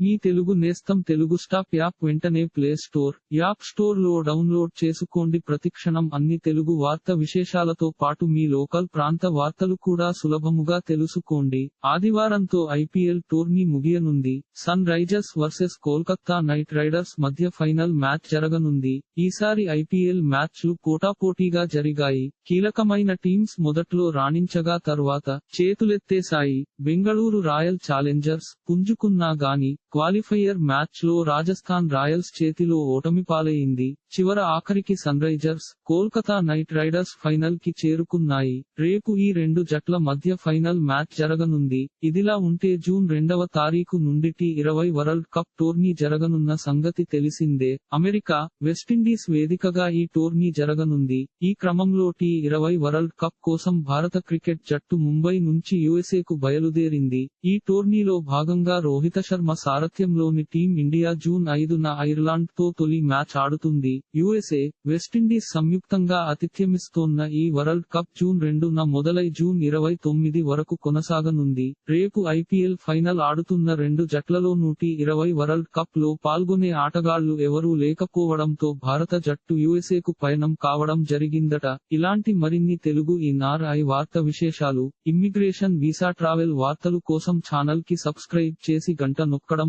మీ తెలుగు నేస్తం Telugu stop app వెంటనే play store app స్టోర్లో డౌన్లోడ్ చేసుకోండి. ప్రతిక్షణం అన్ని తెలుగు వార్త విశేషాలతో పాటు మీ లోకల్ ప్రాంత వార్తలు కూడా సులభముగా తెలుసుకోండి. ఆదివారంతో IPL tourney ముగియనుంది. Sunrisers versus Kolkata Knight Riders మధ్య ఫైనల్ మ్యాచ్ జరగనుంది. ఈసారి ఐపీఎల్ మ్యాచ్లు పోటాపోటీగా జరిగాయి. కీలకమైన టీమ్స్ మొదట్లో రాణించగా తర్వాత చేతులెత్తేశాయి. బెంగళూరు రాయల్ ఛాలెంజర్స్ పుంజుకున్నా గాని క్వాలిఫైయర్ మ్యాచ్లో రాజస్థాన్ రాయల్స్ చేతిలో ఓటమి పాలైంది. చివర ఆఖరికి sun Risers Kolkata night Riders ఫైనల్కి చేరుకున్నాయి. రేపు ఈ రెండు జట్ల మధ్య ఫైనల్ మ్యాచ్ జరగనుంది. ఇదిలా ఉంటే జూన్ రెండవ తారీఖు నుండి టీ ఇరవై వరల్డ్ కప్ టోర్నీ జరగనున్న సంగతి తెలిసిందే. అమెరికా వెస్టిండీస్ వేదికగా ఈ టోర్నీ జరగనుంది. ఈ క్రమంలో టీ ఇరవై వరల్డ్ కప్ కోసం భారత క్రికెట్ జట్టు ముంబై నుంచి యుఎస్ఏకు బయలుదేరింది. ఈ టోర్నీలో భాగంగా రోహిత శర్మ సారథ్యంలోని టీం ఇండియా జూన్ ఐదున ఐర్లాండ్తో తొలి మ్యాచ్ ఆడుతుంది. యుఎస్ఏ వెస్టిండీస్ సంయుక్తంగా ఆతిథ్యమిస్తోన్న ఈ వరల్డ్ కప్ జూన్ రెండున మొదలై జూన్ ఇరవై తొమ్మిది వరకు కొనసాగనుంది. రేపు ఐపీఎల్ ఫైనల్ ఆడుతున్న రెండు జట్లలో నూటి ఇరవై వరల్డ్ కప్లో పాల్గొనే ఆటగాళ్ళు ఎవరూ లేకపోవడంతో భారత జట్టు యుఎస్ఏకు పయనం కావడం జరిగిందట. ఇలాంటి మరిన్ని తెలుగు ఈనార్ఐ వార్త విశేషాలు ఇమ్మిగ్రేషన్ వీసా ట్రావెల్ వార్తలు కోసం ఛానల్కి సబ్స్క్రైబ్ చేసి గంట నొక్కడం